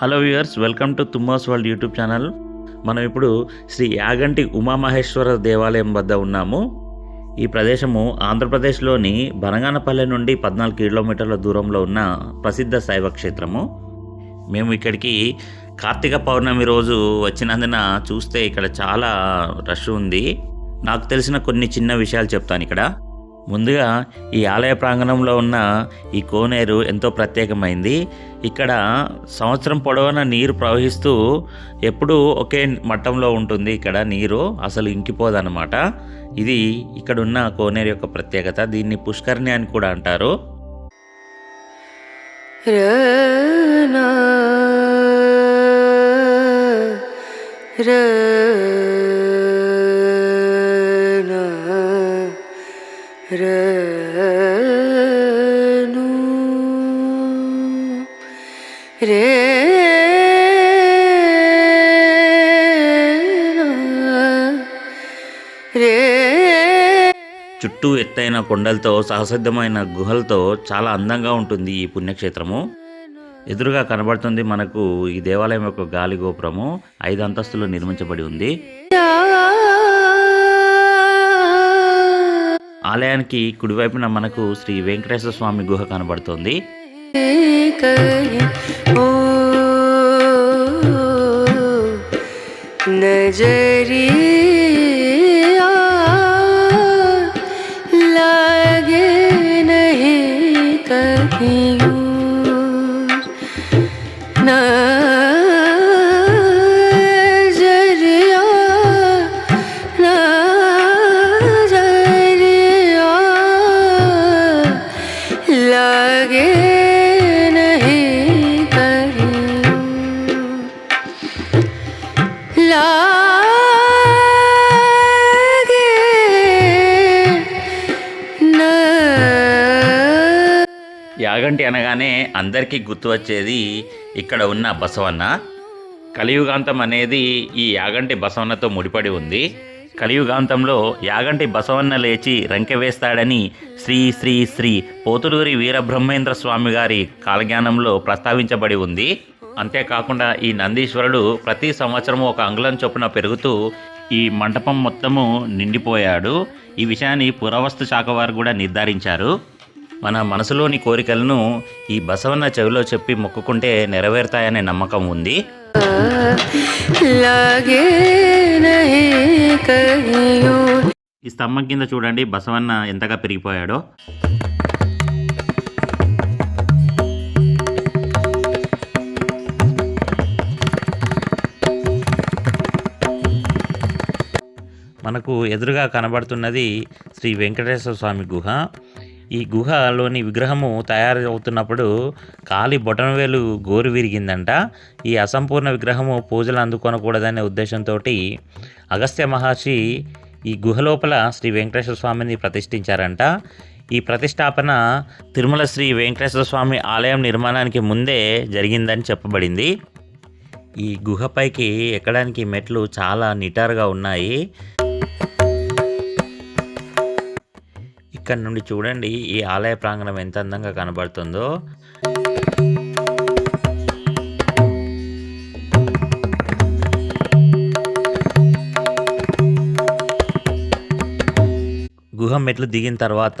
Hello viewers welcome to Tumma's world YouTube channel. మనం ఇప్పుడు శ్రీ యాగంటి ఉమామహేశ్వర దేవాలయం వద్ద ఉన్నాము. ఈ ప్రదేశము ఆంధ్రప్రదేశ్లోని బనగానపల్లె నుండి పద్నాలుగు కిలోమీటర్ల దూరంలో ఉన్న ప్రసిద్ధ శైవ క్షేత్రము. మేము ఇక్కడికి కార్తీక పౌర్ణమి రోజు వచ్చినందున చూస్తే ఇక్కడ చాలా రష్ ఉంది. నాకు తెలిసిన కొన్ని చిన్న విషయాలు చెప్తాను ఇక్కడ. ముందుగా ఈ ఆలయ ప్రాంగణంలో ఉన్న ఈ కోనేరు ఎంతో ప్రత్యేకమైంది. ఇక్కడ సంవత్సరం పొడవునా నీరు ప్రవహిస్తూ ఎప్పుడూ ఒకే మట్టంలో ఉంటుంది ఇక్కడ నీరు అసలు ఇంకిపోదన్నమాట. ఇది ఇక్కడ ఉన్న కోనేరు యొక్క ప్రత్యేకత దీన్ని పుష్కరిణి అని కూడా అంటారు. రా రను రే చుట్టూ ఎత్తైన కొండలతో సహసిద్ధమైన గుహలతో చాలా అందంగా ఉంటుంది ఈ పుణ్యక్షేత్రము. ఎదురుగా కనబడుతుంది మనకు ఈ దేవాలయం యొక్క గాలి గోపురము ఐదు అంతస్తులు నిర్మించబడి ఉంది. ఆలయానికి కుడివైపున మనకు శ్రీ వెంకటేశ్వర స్వామి గుహ కనబడుతోంది. ओ యాగంటి అనగానే అందరికీ గుర్తు వచ్చేది ఇక్కడ ఉన్న బసవన్న. కలియుగాంతం అనేది ఈ యాగంటి బసవన్నతో ముడిపడి ఉంది. కలియుగాంతంలో యాగంటి బసవన్న లేచి రంకె వేస్తాడని శ్రీ శ్రీ శ్రీ పోతులూరి వీరబ్రహ్మేంద్ర స్వామి గారి కాలజ్ఞానంలో ప్రస్తావించబడి ఉంది. అంతేకాకుండా ఈ నందీశ్వరుడు ప్రతి సంవత్సరము ఒక అంగుళం చొప్పున పెరుగుతూ ఈ మంటపం మొత్తము నిండిపోయాడు. ఈ విషయాన్ని పురావస్తు శాఖ వారు కూడా నిర్ధారించారు. మన మనసులోని కోరికలను ఈ బసవన్న చెవిలో చెప్పి మొక్కుకుంటే నెరవేరుతాయనే నమ్మకం ఉంది. ఈ స్తంభం కింద చూడండి బసవన్న ఎంతగా పెరిగిపోయాడో. మనకు ఎదురుగా కనబడుతున్నది శ్రీ వెంకటేశ్వర స్వామి గుహ. ఈ గుహలోని విగ్రహము తయారు అవుతున్నప్పుడు కాలి బొటనవేలు గోరు విరిగిందంట. ఈ అసంపూర్ణ విగ్రహము పూజలు అందుకొనకూడదనే ఉద్దేశంతో అగస్త్య మహర్షి ఈ గుహ లోపల శ్రీ వెంకటేశ్వర స్వామిని ప్రతిష్ఠించారంట. ఈ ప్రతిష్టాపన తిరుమల శ్రీ వెంకటేశ్వర స్వామి ఆలయం నిర్మాణానికి ముందే జరిగిందని చెప్పబడింది. ఈ గుహపైకి ఎక్కడానికి మెట్లు చాలా నిటారుగా ఉన్నాయి. ఇక్కడ నుండి చూడండి ఈ ఆలయ ప్రాంగణం ఎంత అందంగా కనబడుతుందో. గుహ మెట్లు దిగిన తర్వాత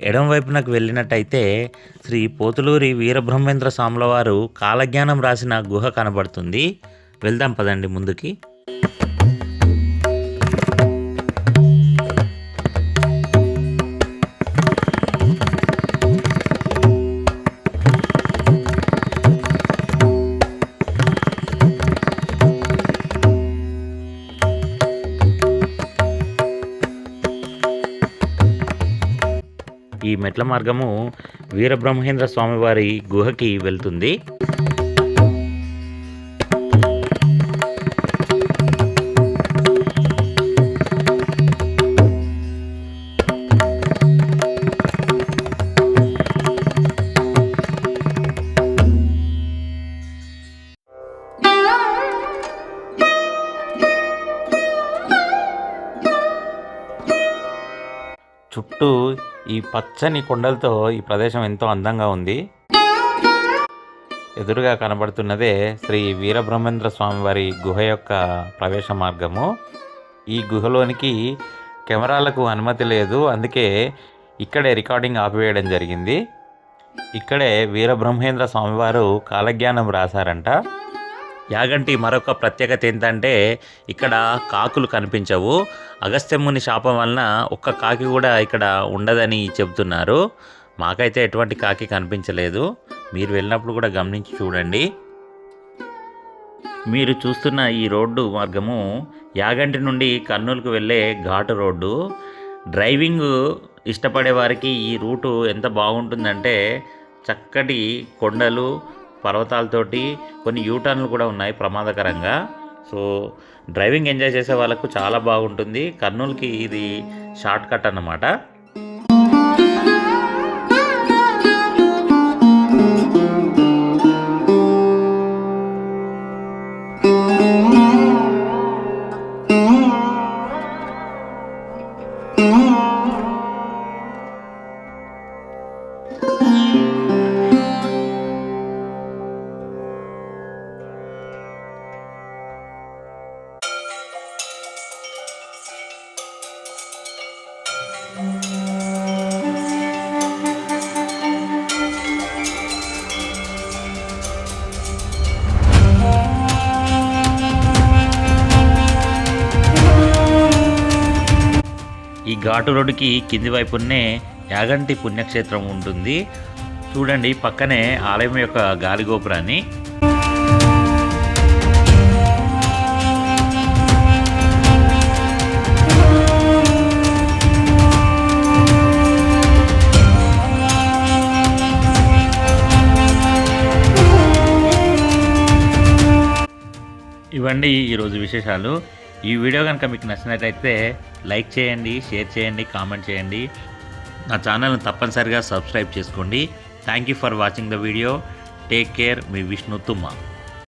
ఎడం వైపునకు వెళ్ళినట్టయితే శ్రీ పోతులూరి వీరబ్రహ్మేంద్ర స్వాముల వారు కాలజ్ఞానం రాసిన గుహ కనబడుతుంది. వెళ్దాం పదండి ముందుకి. ఈ మెట్ల మార్గము వీరబ్రహ్మేంద్ర స్వామివారి గుహకి వెళ్తుంది. చుట్టూ ఈ పచ్చని కొండలతో ఈ ప్రదేశం ఎంతో అందంగా ఉంది. ఎదురుగా కనబడుతున్నదే శ్రీ వీరబ్రహ్మేంద్ర స్వామివారి గుహ యొక్క ప్రవేశ మార్గము. ఈ గుహలోనికి కెమెరాలకు అనుమతి లేదు. అందుకే ఇక్కడే రికార్డింగ్ ఆపివేయడం జరిగింది. ఇక్కడే వీరబ్రహ్మేంద్ర స్వామివారు కాలజ్ఞానం రాశారంట. యాగంటి మరొక ప్రత్యేకత ఏంటంటే ఇక్కడ కాకులు కనిపించవు. అగస్త్యముని శాపం వలన ఒక్క కాకి కూడా ఇక్కడ ఉండదని చెబుతున్నారు. మాకైతే ఎటువంటి కాకి కనిపించలేదు. మీరు వెళ్ళినప్పుడు కూడా గమనించి చూడండి. మీరు చూస్తున్న ఈ రోడ్డు మార్గము యాగంటి నుండి కర్నూలుకు వెళ్ళే ఘాటు రోడ్డు. డ్రైవింగ్ ఇష్టపడే వారికి ఈ రూటు ఎంత బాగుంటుందంటే చక్కటి కొండలు పర్వతాలతోటి కొన్ని యూటర్న్లు కూడా ఉన్నాయి ప్రమాదకరంగా. సో డ్రైవింగ్ ఎంజాయ్ చేసే వాళ్ళకు చాలా బాగుంటుంది. కర్నూలుకి ఇది షార్ట్ కట్ అన్నమాట. ఈ ఘాటు రోడ్డుకి కింది వైపునే యాగంటి పుణ్యక్షేత్రం ఉంటుంది. చూడండి పక్కనే ఆలయం యొక్క గాలి ఇవండి ఈరోజు విశేషాలు. ఈ వీడియో కనుక మీకు నచ్చినట్లయితే లైక్ చేయండి షేర్ చేయండి కామెంట్ చేయండి. నా ఛానల్ని తప్పనిసరిగా సబ్స్క్రైబ్ చేసుకోండి. Thank you for watching the video take care మీ విష్ణు తుమ్మ.